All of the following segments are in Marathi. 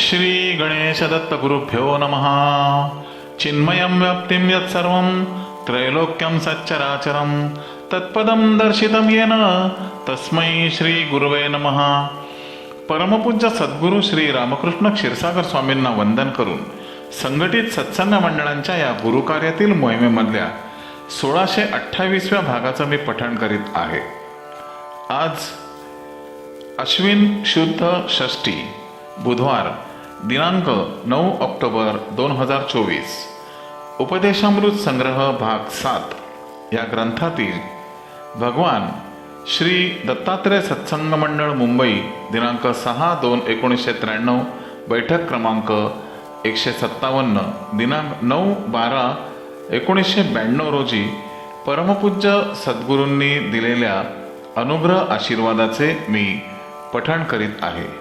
श्री गणेश दत्त गुरुभ्यो नमः। चिन्मयं व्याप्तिं यत्सर्वं त्रैलोक्यं सच्चराचरं तत्पदं दर्शितं येन तस्मै श्री गुरुवे नमः। परमपूज्य सद्गुरू श्री रामकृष्ण क्षीरसागर स्वामींना वंदन करून संघटित सत्संग मंडळांच्या या गुरुकार्यातील मोहिमेमधल्या सोळाशे अठ्ठावीसव्या भागाचं मी पठण करीत आहे. आज अश्विन शुद्ध षष्टी बुधवार दिनांक नऊ ऑक्टोबर दोन हजार चोवीस. उपदेशामृत संग्रह भाग सात. या ग्रंथातील भगवान श्री दत्तात्रय सत्संग मंडळ मुंबई दिनांक सहा दोन एकोणीसशे त्र्याण्णव बैठक क्रमांक एकशे सत्तावन्न दिनांक नऊ बारा एकोणीसशे ब्याण्णव रोजी परमपूज्य सद्गुरूंनी दिलेल्या अनुग्रह आशीर्वादाचे मी पठण करीत आहे.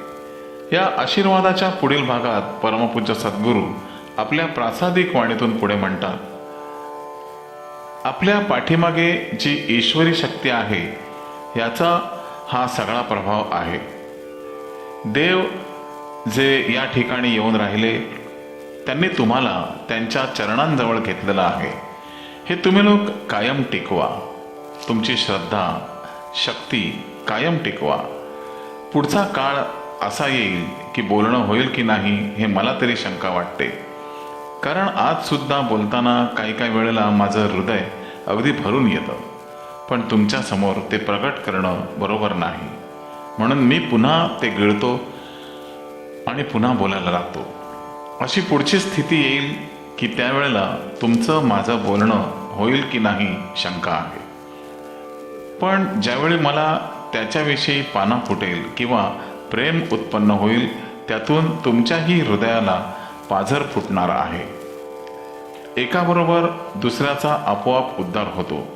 या आशीर्वादाच्या पुढील भागात परमपूज्य सद्गुरू आपल्या प्रासादिक वाणीतून पुढे म्हणतात आपल्या पाठीमागे जी ईश्वरी शक्ती आहे याचा हा सगळा प्रभाव आहे. देव जे या ठिकाणी येऊन राहिले त्यांनी तुम्हाला त्यांच्या चरणांजवळ घेतलेलं आहे. हे तुम्ही लोक कायम टिकवा. तुमची श्रद्धा शक्ती कायम टिकवा. पुढचा काळ असा येईल की बोलणं होईल की नाही हे मला तरी शंका वाटते. कारण आज सुद्धा बोलताना काही काही वेळेला माझं हृदय अगदी भरून येतं. पण तुमच्यासमोर ते प्रकट करणं बरोबर नाही. म्हणून मी पुन्हा ते गिळतो आणि पुन्हा बोलायला लागतो. अशी पुढची स्थिती येईल की त्यावेळेला तुमचं माझं बोलणं होईल की नाही शंका आहे. पण ज्यावेळी मला त्याच्याविषयी पाना फुटेल किंवा प्रेम उत्पन्न होईल त्यातून तुमच्याही हृदयाला पाझर फुटणार आहे. एकाबरोबर दुसऱ्याचा आपोआप उद्धार होतो.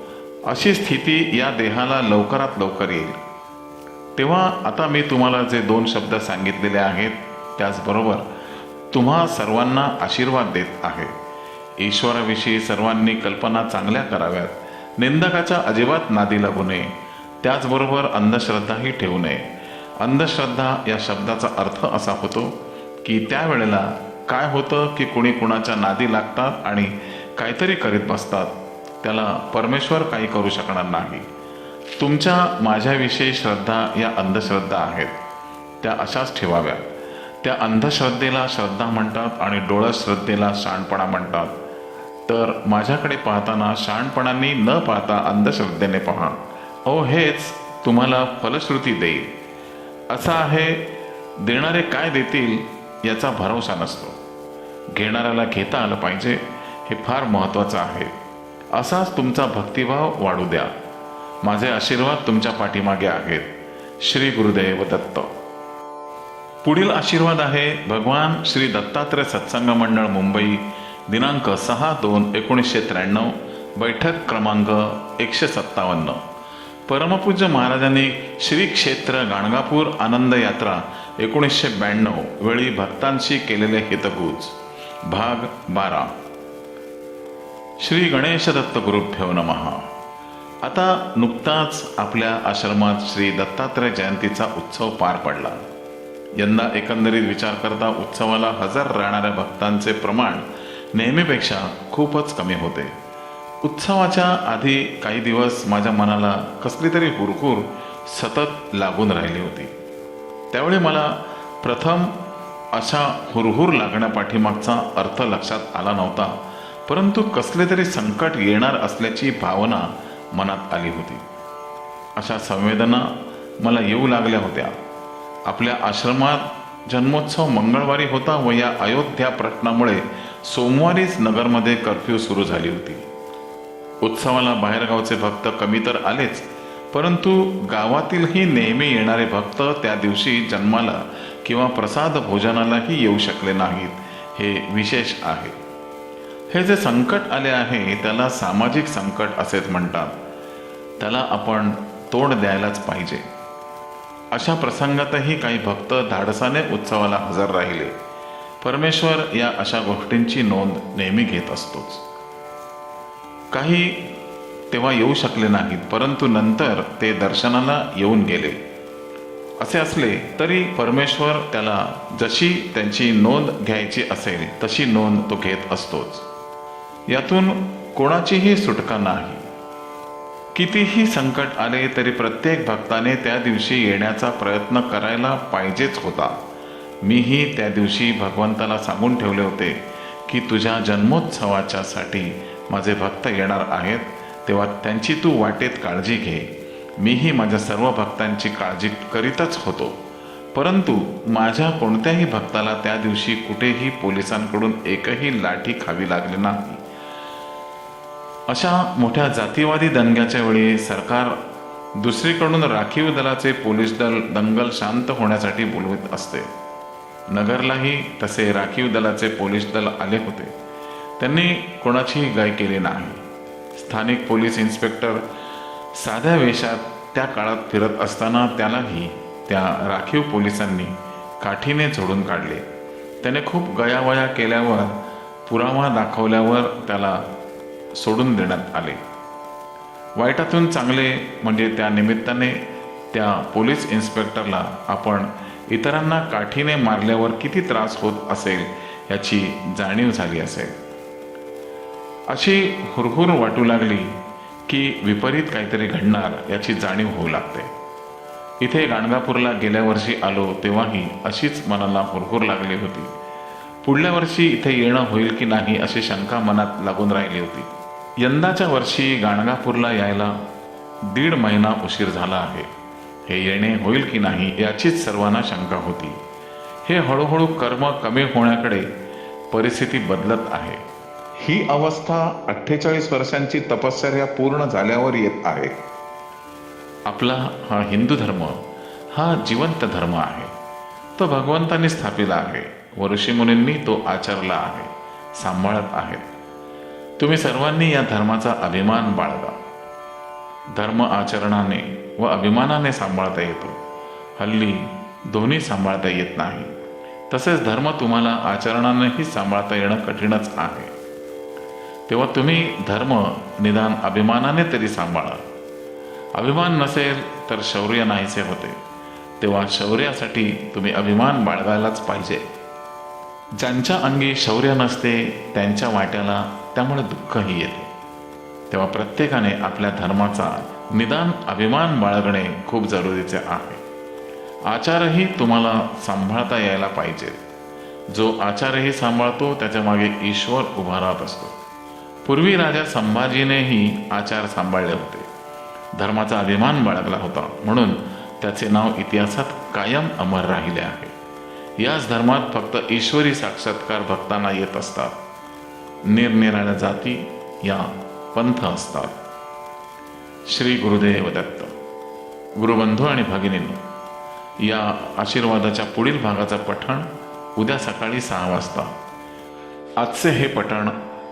अशी स्थिती या देहाला लवकरात लवकर येईल. तेव्हा आता मी तुम्हाला जे दोन शब्द सांगितलेले आहेत त्याचबरोबर तुम्हा सर्वांना आशीर्वाद देत आहे. ईश्वराविषयी सर्वांनी कल्पना चांगल्या कराव्यात. निंदकाच्या अजिबात नादी लागू नये. त्याचबरोबर अंधश्रद्धाही ठेवू नये. अंधश्रद्धा या शब्दाचा अर्थ असा होतो की त्यावेळेला काय होतं की कुणी कुणाच्या नादी लागतात आणि काहीतरी करीत बसतात त्याला परमेश्वर काही करू शकणार नाही. तुमच्या माझ्याविषयी श्रद्धा या अंधश्रद्धा आहेत. त्या अशाच ठेवाव्या. त्या अंधश्रद्धेला श्रद्धा म्हणतात आणि डोळस श्रद्धेला शहाणपणा म्हणतात. तर माझ्याकडे पाहताना शहाणपणाने न पाहता अंधश्रद्धेने पहा. ओ हेच तुम्हाला फलश्रुती देईल. असा आहे देणारे काय देतील याचा भरोसा नसतो. घेणाऱ्याला घेता आलं पाहिजे हे फार महत्त्वाचं आहे. असाच तुमचा भक्तिभाव वाढू द्या. माझे आशीर्वाद तुमच्या पाठीमागे आहेत. श्री गुरुदेव दत्त. पुढील आशीर्वाद आहे भगवान श्री दत्तात्रय सत्संग मंडळ मुंबई दिनांक सहा दोन एकोणीसशे त्र्याण्णव बैठक क्रमांक एकशे सत्तावन्न. परमपूज्य महाराजांनी श्री क्षेत्र गाणगापूर आनंद यात्रा एकोणीसशे ब्याण्णव वेळी भक्तांशी केलेले हितगुज. भाग बारा. श्री गणेश दत्त गुरुभ्यो महा आता नुकताच आपल्या आश्रमात श्री दत्तात्रय जयंतीचा उत्सव पार पडला. यंदा एकंदरीत विचार करता उत्सवाला हजर राहणाऱ्या भक्तांचे प्रमाण नेहमीपेक्षा खूपच कमी होते. उत्सवाच्या आधी काही दिवस माझ्या मनाला कसली तरी हुरकूर सतत लागून राहिली होती. त्यावेळी मला प्रथम अशा हुरहुर लागण्यापाठीमागचा अर्थ लक्षात आला नव्हता परंतु कसले तरी संकट येणार असल्याची भावना मनात आली होती. अशा संवेदना मला येऊ लागल्या होत्या. आपल्या आश्रमात जन्मोत्सव मंगळवारी होता व या अयोध्या प्रश्नामुळे सोमवारीच नगरमध्ये कर्फ्यू सुरू झाली होती. उत्सवाला बाहेरगावचे भक्त कमी तर आलेच परंतु गावातीलही नेहमी येणारे भक्त त्या दिवशी जन्माला किंवा प्रसाद भोजनालाही येऊ शकले नाहीत हे विशेष आहे. हे जे संकट आले आहे त्याला सामाजिक संकट असेच म्हणतात. त्याला आपण तोंड द्यायलाच पाहिजे. अशा प्रसंगातही काही भक्त धाडसाने उत्सवाला हजर राहिले. परमेश्वर या अशा गोष्टींची नोंद नेहमी घेत असतोच. काही तेव्हा येऊ शकले नाहीत परंतु नंतर ते दर्शनाला येऊन गेले. असे असले तरी परमेश्वर त्याला जशी त्यांची नोंद घ्यायची असेल तशी नोंद तो घेत असतोच. यातून कोणाचीही सुटका नाही. कितीही संकट आले तरी प्रत्येक भक्ताने त्या दिवशी येण्याचा प्रयत्न करायला पाहिजेच होता. मीही त्या दिवशी भगवंताला सांगून ठेवले होते की तुझ्या जन्मोत्सवाच्यासाठी माझे भक्त येणार आहेत तेव्हा त्यांची तू वाटेत काळजी घे. मीही माझ्या सर्व भक्तांची काळजी करीतच होतो. परंतु माझ्या कोणत्याही भक्ताला त्या दिवशी कुठेही पोलिसांकडून एकही लाठी खावी लागली नाही. अशा मोठ्या जातीवादी दंग्याच्या वेळी सरकार दुसरीकडून राखीव दलाचे पोलीस दल दंगल शांत होण्यासाठी बोलवत असते. नगरलाही तसे राखीव दलाचे पोलीस दल आले होते. त्यांनी कोणाचीही गाय केली नाही. स्थानिक पोलीस इन्स्पेक्टर साध्या वेशात त्या काळात फिरत असताना त्यालाही त्या राखीव पोलिसांनी काठीने झोडून काढले. त्याने खूप गयावया केल्यावर पुरावा दाखवल्यावर त्याला सोडून देण्यात आले. वाईटातून चांगले म्हणजे त्या निमित्ताने त्या पोलीस इन्स्पेक्टरला आपण इतरांना काठीने मारल्यावर किती त्रास होत असेल याची जाणीव झाली असेल. अशी हुरहुर वाटू लागली की विपरीत काहीतरी घडणार याची जाणीव होऊ लागते. इथे गाणगापूरला गेल्या वर्षी आलो तेव्हाही अशीच मनाला हुरहुर लागली होती. पुढल्या वर्षी इथे येणं होईल की नाही अशी शंका मनात लागून राहिली होती. यंदाच्या वर्षी गाणगापूरला यायला दीड महिना उशीर झाला आहे. हे येणे होईल की नाही याचीच सर्वांना शंका होती. हे हळूहळू कर्म कमी होण्याकडे परिस्थिती बदलत आहे. ही अवस्था अठ्ठेचाळीस वर्षांची तपश्चर्या पूर्ण झाल्यावर येत आहे. आपला हा हिंदू धर्म हा जिवंत धर्म आहे. तो भगवंतांनी स्थापिला आहे. व ऋषीमुनींनी तो आचरला आहे. सांभाळत आहेत तुम्ही सर्वांनी या धर्माचा अभिमान बाळगा. धर्म आचरणाने व अभिमानाने सांभाळता येतो. हल्ली दोन्ही सांभाळता येत नाही. तसेच धर्म तुम्हाला आचरणानेही सांभाळता येणं कठीणच आहे. तेव्हा तुम्ही धर्म निदान अभिमानाने तरी सांभाळा. अभिमान नसेल तर शौर्य नाहीसे होते. तेव्हा शौर्यासाठी तुम्ही अभिमान बाळगायलाच पाहिजे. ज्यांच्या अंगी शौर्य नसते त्यांच्या वाट्याला त्यामुळे दुःखही येते. तेव्हा प्रत्येकाने आपल्या धर्माचा निदान अभिमान बाळगणे खूप जरुरीचे आहे. आचारही तुम्हाला सांभाळता यायला पाहिजे. जो आचारही सांभाळतो त्याच्यामागे ईश्वर उभा राहत असतो. पूर्वी राजा संभाजीनेही आचार सांभाळले होते. धर्माचा अभिमान बाळगला होता. म्हणून त्याचे नाव इतिहासात कायम अमर राहिले आहे. याच धर्मात फक्त ईश्वरी साक्षात्कार भक्तांना येत असतात. निरनिराळ्या जाती या पंथ असतात. श्री गुरुदेव दत्त. गुरुबंधू आणि भगिनींनो या आशीर्वादाच्या पुढील भागाचं पठण उद्या सकाळी सहा वाजता. आजचे हे पठण